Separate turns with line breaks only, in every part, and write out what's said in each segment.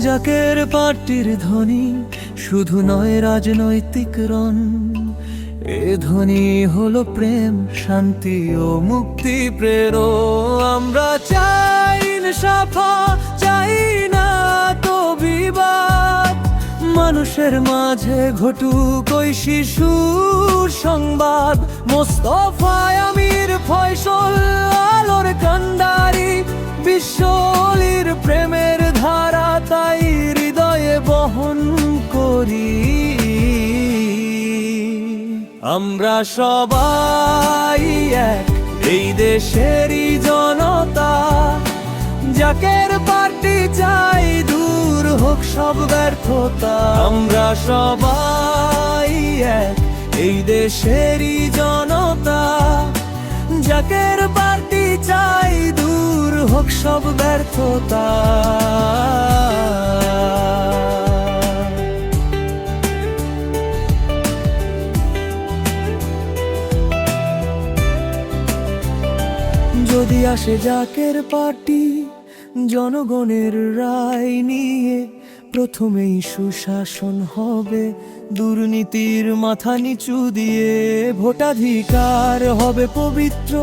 জাকের পার্টির ধ্বনি শুধু নয় রাজনৈতিক রণ। এ ধ্বনি হলো প্রেম, শান্তি ও মুক্তি প্রের। আমরা চাই সাফা চাই না তো বিবাদ। মানুষের মাঝে ঘটুক ওই শিশুর সংবাদ। মোস্তফায় আমির ফয়সল, আলোর কান্ডারি, বিশ্বলির প্রেমের ধারা। করি। আমরা সবাই এক, এই দেশেরই জনতা। জাকের পার্টি চাই, দূর হোক সব ব্যর্থতা। আমরা সবাই এক, এই দেশেরই জনতা। জাকের পার্টি চাই, দূর হোক সব ব্যর্থতা। যদি আসে জাকের পার্টি, জনগণের রায় নিয়ে প্রথমেই সুশাসন হবে। দুর্নীতির মাথা নিচু দিয়ে ভোটাধিকার হবে পবিত্র।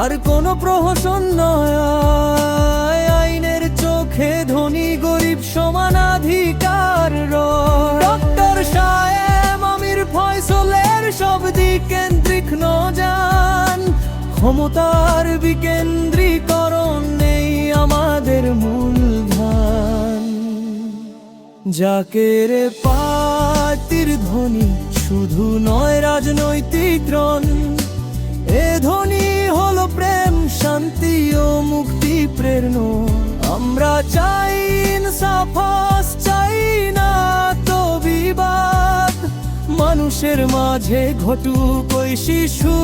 আর কোনো প্রহসন নয়, আইনের চোখে ধনী গরিব সমানাধিকার ডক্টর সাহেব আমির ফয়সলের সব দিক কেন্দ্রিক নজান ক্ষমতার বিকেন্দ্রীকরণ নেই আমাদের মূলধান। যাকের পাতির ধ্বনি শুধু নয় রাজনৈতিক রণ। এ ধ্বনি হলো প্রেম, শান্তি ও মুক্তি প্রেরণ। আমরা চাই ইনসাফাস চাই না তো বিবাদ। মানুষের মাঝে ঘটুক ওই শিশু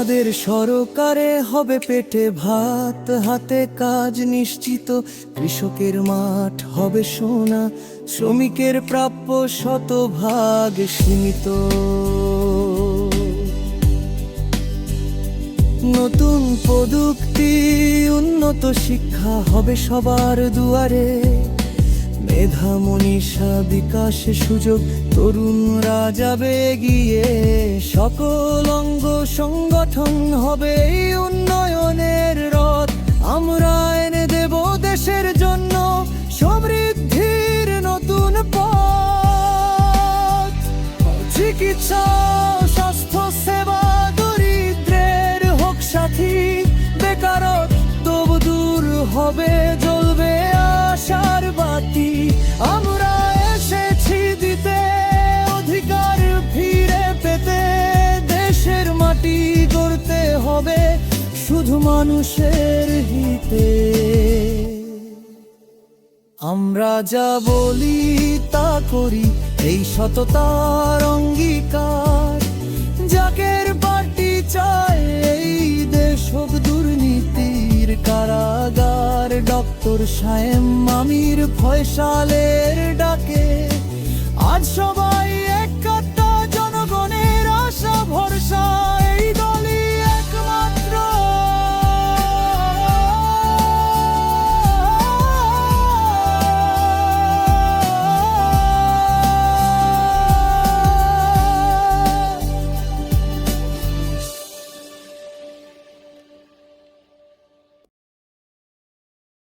আমাদের সরকারে হবে পেটে ভাত, হাতে কাজ নিশ্চিত। কৃষকের মাঠ হবে সোনা, শ্রমিকের প্রাপ্য শতভাগ সীমিত। নতুন প্রযুক্তি, উন্নত শিক্ষা হবে সবার দুয়ারে। মেধা মনীষা বিকাশে সুযোগ, তরুণরা যাবে গিয়ে সকল অঙ্গ সংগঠন হবে এই উন্নয়নের রথ। আমরা এনে দেব দেশের জন্য সমৃদ্ধির নতুন পথ। চিকিৎসা, স্বাস্থ্য, সেবা, দরিদ্রের হোক সাথী, বেকারত্ব দূর হবে, জ্বলবে আশার বাতি। আমরা শুধু মানুষের হিতে। আমরা যা বলি তা করি, এই সততার অঙ্গীকার। জাকের পার্টি চায় এই দেশ হোক দুর্নীতির কারাগার। ডক্টর সায়েম আমির ফয়সালের ডাকে। আজ সবাই